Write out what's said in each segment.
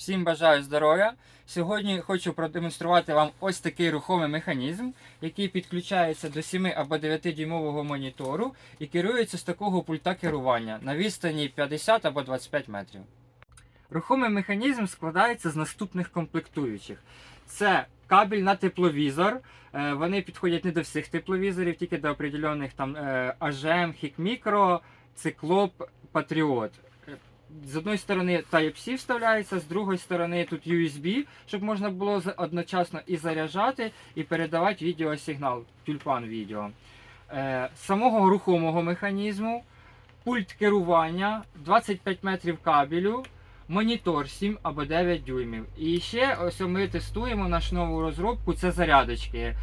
Всім бажаю здоров'я. Сьогодні хочу продемонструвати вам ось такий рухомий механізм, який підключається до 7 або 9 дюймового монітору і керується з такого пульта керування на відстані 50 або 25 метрів. Рухомий механізм складається з наступних комплектуючих: це кабель на тепловізор. Е, Вони підходять не до всіх тепловізорів, тільки до определених там AGM, Hikmicro, Циклоп, Patriot. З одної сторони Type-C вставляється, з другої сторони тут USB, щоб можна було одночасно і заряджати, і передавати відеосигнал, тюльпан відео. Е, Самого рухомого механізму, пульт керування, 25 метрів кабелю, монітор 7 або 9 дюймів. І ще ось ми тестуємо нашу нову розробку, це зарядочки.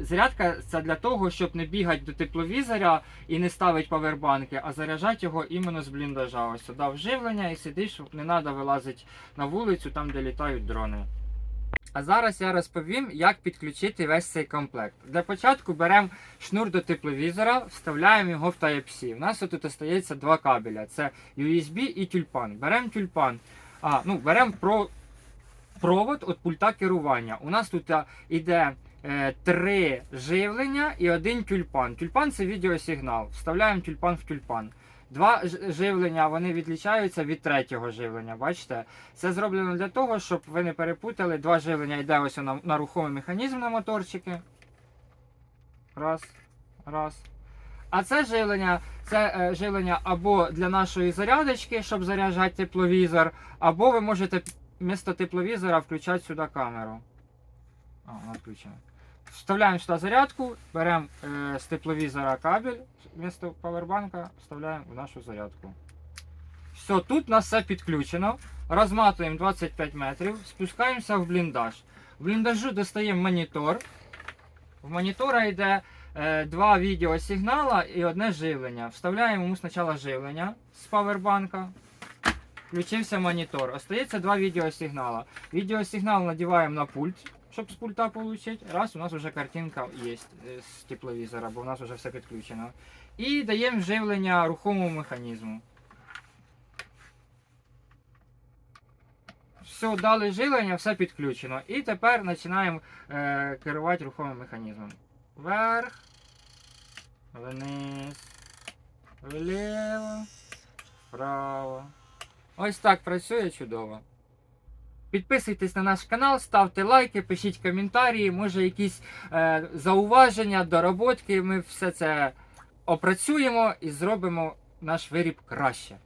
Зарядка це для того, щоб не бігати до тепловізора і не ставити павербанки, а заряджати його іменно з бліндажа. Ось сюди вживлення і сидиш, не треба вилазити на вулицю, там де літають дрони. А зараз я розповім, як підключити весь цей комплект. Для початку беремо шнур до тепловізора, вставляємо його в Type-C. У нас тут остається два кабеля: це USB і тюльпан. Беремо тюльпан. А, ну, беремо про... провод від пульта керування. У нас тут іде е, три живлення і один тюльпан. Тюльпан це відеосигнал. Вставляємо тюльпан в тюльпан. Два живлення вони відлічаються від третього живлення. Бачите? Це зроблено для того, щоб ви не перепутали. Два живлення йде ось на, на рухомий механізм на моторчики. Раз, раз. А це живлення, це е, живлення або для нашої зарядочки, щоб заряджати тепловізор, або ви можете вмісто тепловізора включати сюди камеру. А, вона. Вставляємо сюди зарядку, беремо е, з тепловізора кабель, вмісто павербанка вставляємо в нашу зарядку. Все, тут у нас все підключено. Розматуємо 25 метрів, спускаємося в бліндаж. В бліндажу достаємо монітор. В монітора йде е, два відеосигнала і одне живлення. Вставляємо йому спочатку живлення з павербанка. Включився монітор. Остається два відеосигнала. Відеосигнал надіваємо на пульт, щоб з пульта отримати. Раз, у нас вже картинка є з тепловізора, бо у нас вже все підключено. І даємо живлення рухомому механізму. Все, дали живлення, все підключено. І тепер починаємо е, керувати рухомим механізмом. Вверх, вниз, вліво, вправо. Ось так працює чудово. Підписуйтесь на наш канал, ставте лайки, пишіть коментарі, може якісь е, зауваження, доработки. Ми все це опрацюємо і зробимо наш виріб краще.